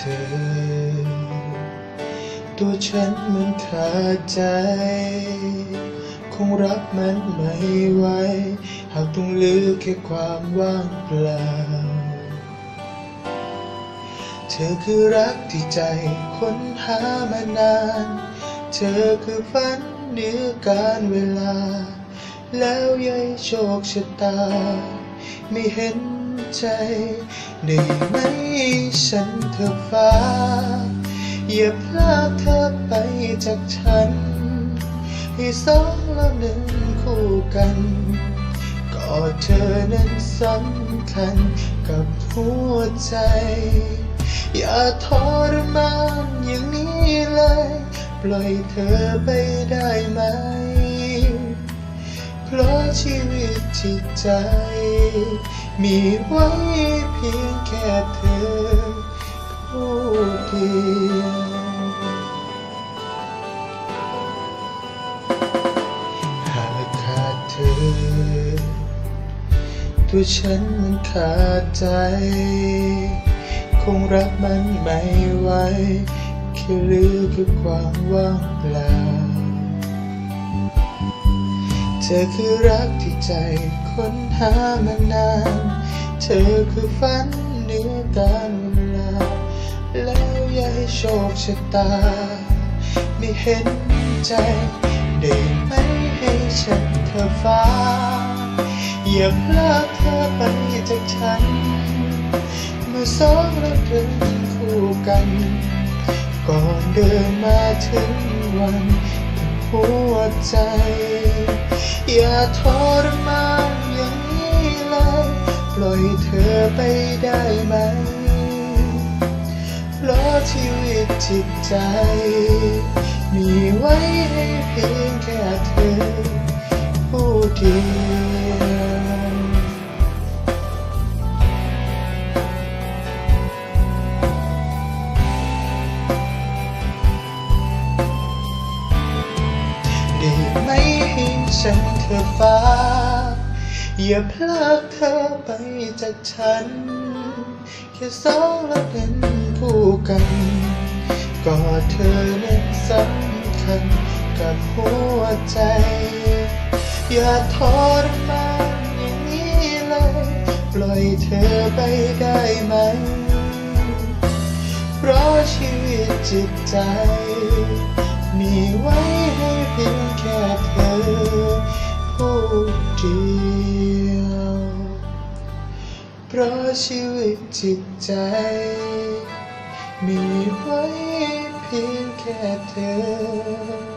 เธอ ตัวฉันมันขาดใจ คงรับมันไม่ไหวหากต้องเลือแค่ความว่างเปล่า เธอคือรักที่ใจค้นหามานาน เธอคือฝันเหนือการเวลา แล้วยายโชคชะตา ไม่เห็น ใจ ได้ไหมฉันเธอฟ้า อย่าพลากเธอไปจากฉัน ให้สองเราหนึ่งคู่กันกอดเธอนั้นสำคัญกับหัวใจ อย่าทรมานอย่างนี้เลย ปล่อยเธอไปได้ไหมเพราะชีวิตจิตใจ มีไว้เพียงแค่เธอผู้เดียวหากขาดเธอ ตัวฉันมันขาดใจ คงรับมันไม่ไหวแค่เหลือคือความว่างเปล่า เธอคือรักที่ใจ ค้นหามานาน เธอคือฝันเหนือการเวลา แล้วอย่าให้โชคชะตา ไม่เห็นใจ ได้ไหมให้ฉันเธอฟ้า อย่าพลากเธอไปจากฉัน เมื่อสองเราเดินคู่กัน ก่อนเดินมาถึงวันหัวใจ อย่าทรมานอย่างนี้เลย ปล่อยเธอไปได้ไหม เพราะชีวิตจิตใจ มีไว้ให้เพียงแค่เธอ ผู้เดียวได้ไหมให้ฉันเธอฟ้า อย่าพลากเธอไปจากฉัน แค่สองเราเป็นคู่กันก็เธอนั้นสำคัญกับหัวใจ อย่าทรมานอย่างนี้เลย ปล่อยเธอไปได้ไหม เพราะชีวิตจิตใจ มีไว้ให้เพียงแค่เธอ ราะชีวิตจิตใจ มีไว้เพียงแค่เธอ